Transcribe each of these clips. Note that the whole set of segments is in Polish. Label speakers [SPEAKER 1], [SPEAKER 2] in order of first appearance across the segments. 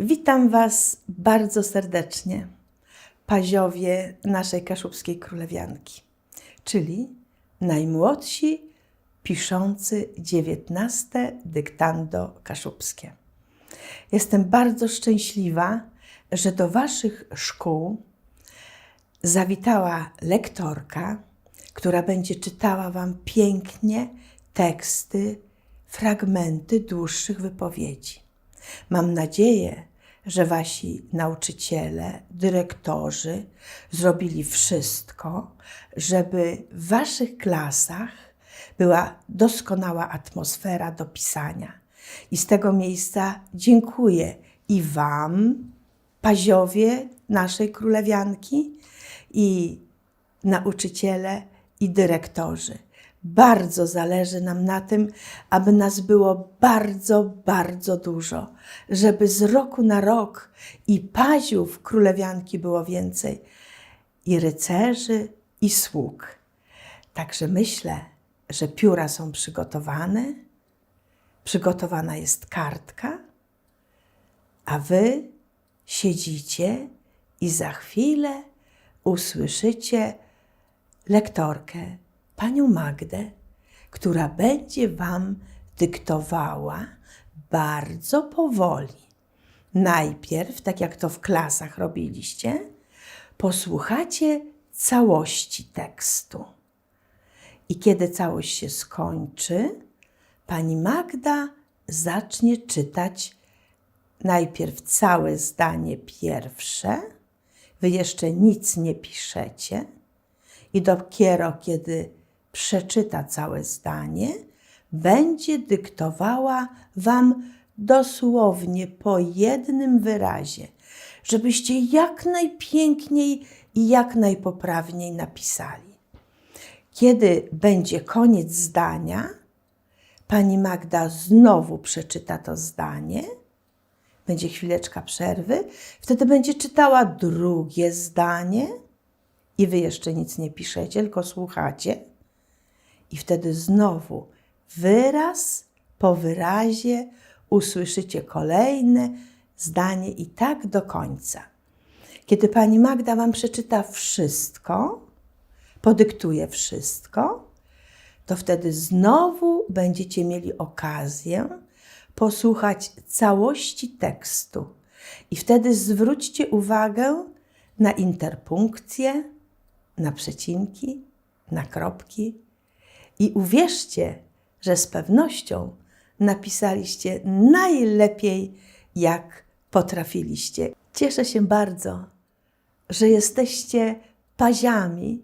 [SPEAKER 1] Witam Was bardzo serdecznie, paziowie naszej kaszubskiej królewianki, czyli najmłodsi piszący XIX dyktando kaszubskie. Jestem bardzo szczęśliwa, że do Waszych szkół zawitała lektorka, która będzie czytała Wam pięknie teksty, fragmenty dłuższych wypowiedzi. Mam nadzieję, że Wasi nauczyciele, dyrektorzy zrobili wszystko, żeby w Waszych klasach była doskonała atmosfera do pisania. I z tego miejsca dziękuję i Wam, paziowie naszej królewianki, i nauczyciele, i dyrektorzy. Bardzo zależy nam na tym, aby nas było bardzo, bardzo dużo, żeby z roku na rok i paziów królewianki było więcej, i rycerzy, i sług. Także myślę, że pióra są przygotowane, przygotowana jest kartka, a wy siedzicie i za chwilę usłyszycie lektorkę, panią Magdę, która będzie wam dyktowała bardzo powoli. Najpierw, tak jak to w klasach robiliście, posłuchacie całości tekstu. I kiedy całość się skończy, pani Magda zacznie czytać najpierw całe zdanie pierwsze, wy jeszcze nic nie piszecie, i dopiero kiedy przeczyta całe zdanie, będzie dyktowała wam dosłownie po jednym wyrazie, żebyście jak najpiękniej i jak najpoprawniej napisali. Kiedy będzie koniec zdania, pani Magda znowu przeczyta to zdanie. Będzie chwileczka przerwy, wtedy będzie czytała drugie zdanie i wy jeszcze nic nie piszecie, tylko słuchacie. I wtedy znowu wyraz po wyrazie usłyszycie kolejne zdanie i tak do końca. Kiedy pani Magda wam przeczyta wszystko, podyktuje wszystko, to wtedy znowu będziecie mieli okazję posłuchać całości tekstu. I wtedy zwróćcie uwagę na interpunkcje, na przecinki, na kropki i uwierzcie, że z pewnością napisaliście najlepiej, jak potrafiliście. Cieszę się bardzo, że jesteście paziami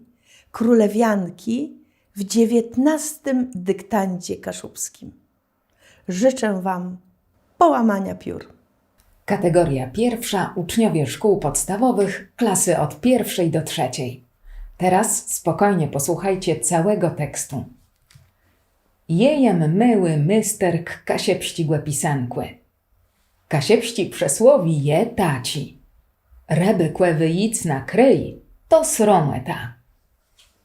[SPEAKER 1] królewianki w dziewiętnastym dyktandzie kaszubskim. Życzę Wam połamania piór.
[SPEAKER 2] Kategoria pierwsza uczniowie szkół podstawowych, klasy od pierwszej do trzeciej. Teraz spokojnie posłuchajcie całego tekstu. Jejem myły mysterk kasiepścigłe pisankły. Kasiepści przesłowi je taci. Reby kłewy jic na kryj, to srometa.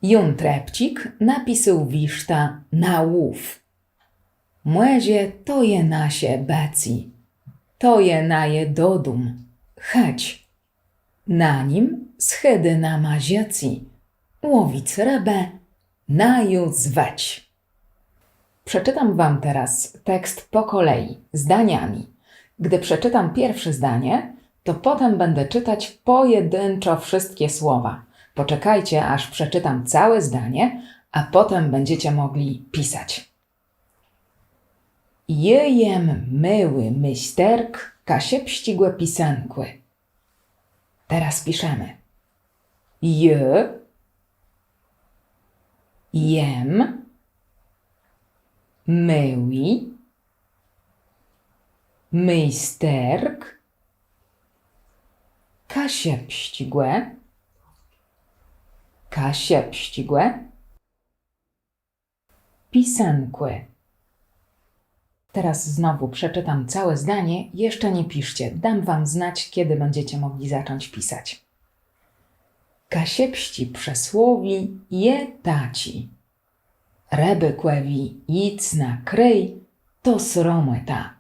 [SPEAKER 2] Jun trepcik napisał wiszta na łów. Młezie to je nasie beci, to je naje dodum, cheć. Na nim schedy na maziaci, łowic rybę, naju zweć. Przeczytam wam teraz tekst po kolei, zdaniami. Gdy przeczytam pierwsze zdanie, to potem będę czytać pojedynczo wszystkie słowa. Poczekajcie, aż przeczytam całe zdanie, a potem będziecie mogli pisać. Jejem myły mysterk, kasiepścigłe pisankły. Teraz piszemy. Je, jem, myli, mysterk, kasiepścigłe, kasiepścigłe, pisankły. Teraz znowu przeczytam całe zdanie. Jeszcze nie piszcie. Dam wam znać, kiedy będziecie mogli zacząć pisać. Kasiepści przesłowi je taci. Reby kłewi nic na kryj, to srometa.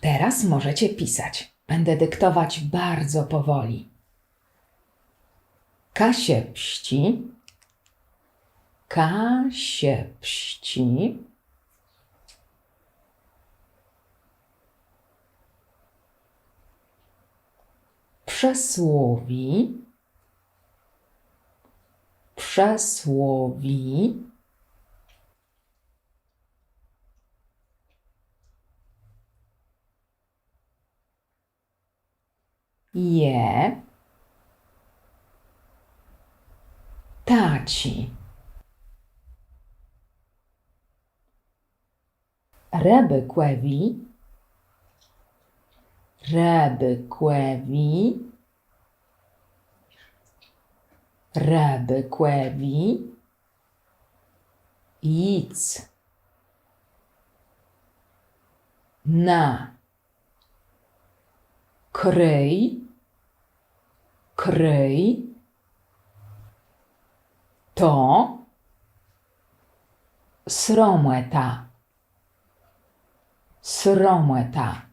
[SPEAKER 2] Teraz możecie pisać. Będę dyktować bardzo powoli. Kasie pści. Kasie pści. Przesłowi. Przesłowi. je taci. Reby kłewi, kłewi, ic na kryj, kryj, to srometa, srometa.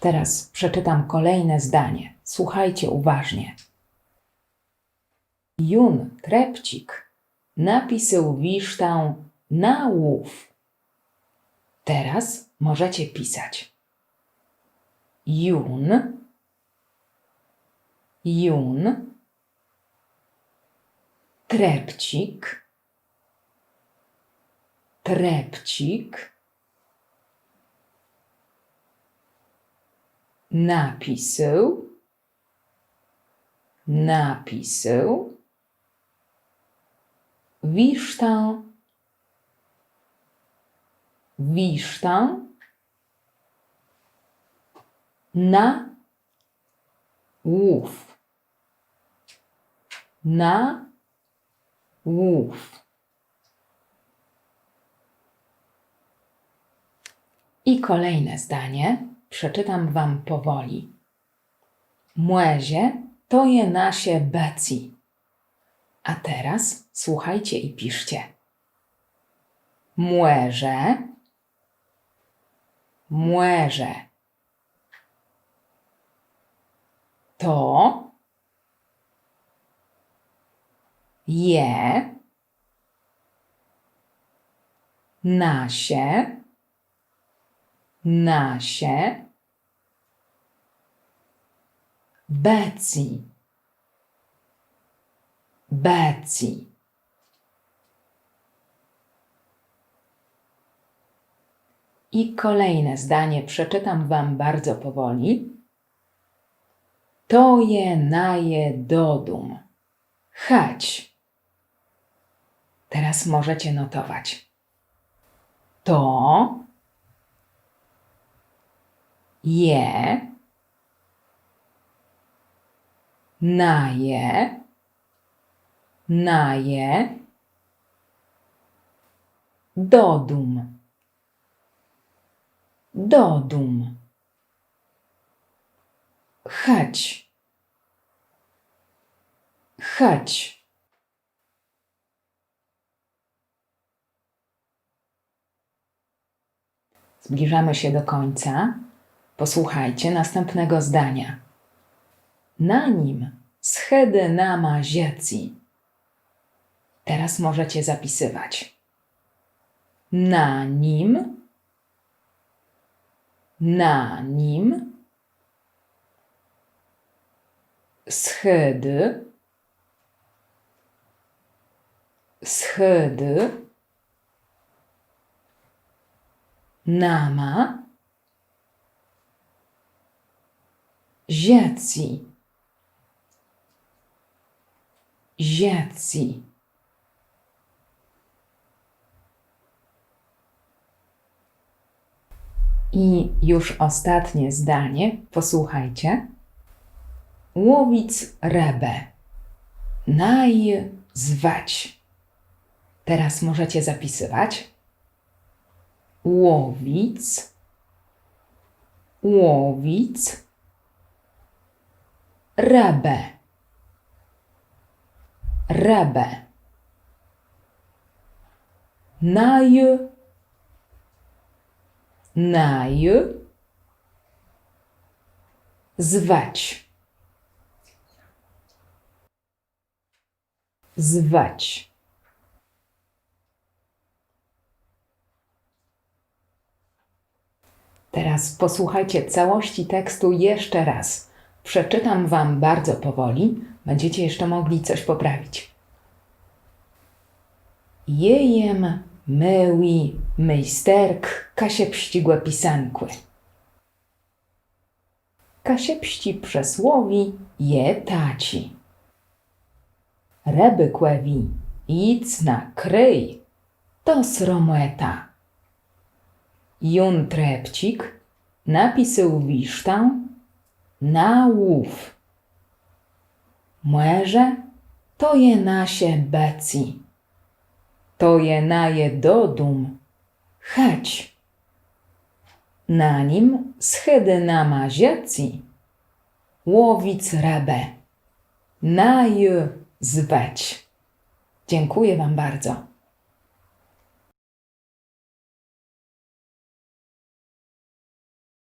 [SPEAKER 2] Teraz przeczytam kolejne zdanie. Słuchajcie uważnie. Jun Trepcik napisał wisztę na łów. Teraz możecie pisać. Jun, jun, trepcik, trepcik, napisał, napisał, wisztę, wisztę na łów. Na łów. I kolejne zdanie przeczytam wam powoli. Młezie to je nasie beci. A teraz słuchajcie i piszcie. Młeże, młeże. To je nasie, nasie beci, beci. I kolejne zdanie przeczytam Wam bardzo powoli. To je naje dodum. Chać. Teraz możecie notować. To je naje naje dodum dodum chać chać Zbliżamy się do końca. Posłuchajcie następnego zdania. Na nim schedy nama zieci. Teraz możecie zapisywać. Na nim, na nim schedy, schedy nama zieci. Zieci. I już ostatnie zdanie, posłuchajcie. Łowic rebę. Naj zwać. Teraz możecie zapisywać. Łowic. Łowic. Rebę. Rebę. naj, naj, zwać, zwać. Teraz posłuchajcie całości tekstu jeszcze raz. Przeczytam Wam bardzo powoli, będziecie jeszcze mogli coś poprawić. Jejem myli mejsterk Kasie pścigłe pisankły. Kasie pści przesłowi je taci. Reby kłewi idz na kryj, to srometa. Jun trepcik napisał wisztę na łów. Młeże to je nasie beci. To je naje dodum. Chać. Na nim schydy na mazieci. Łowic rebę. Na je zwać. Dziękuję Wam bardzo.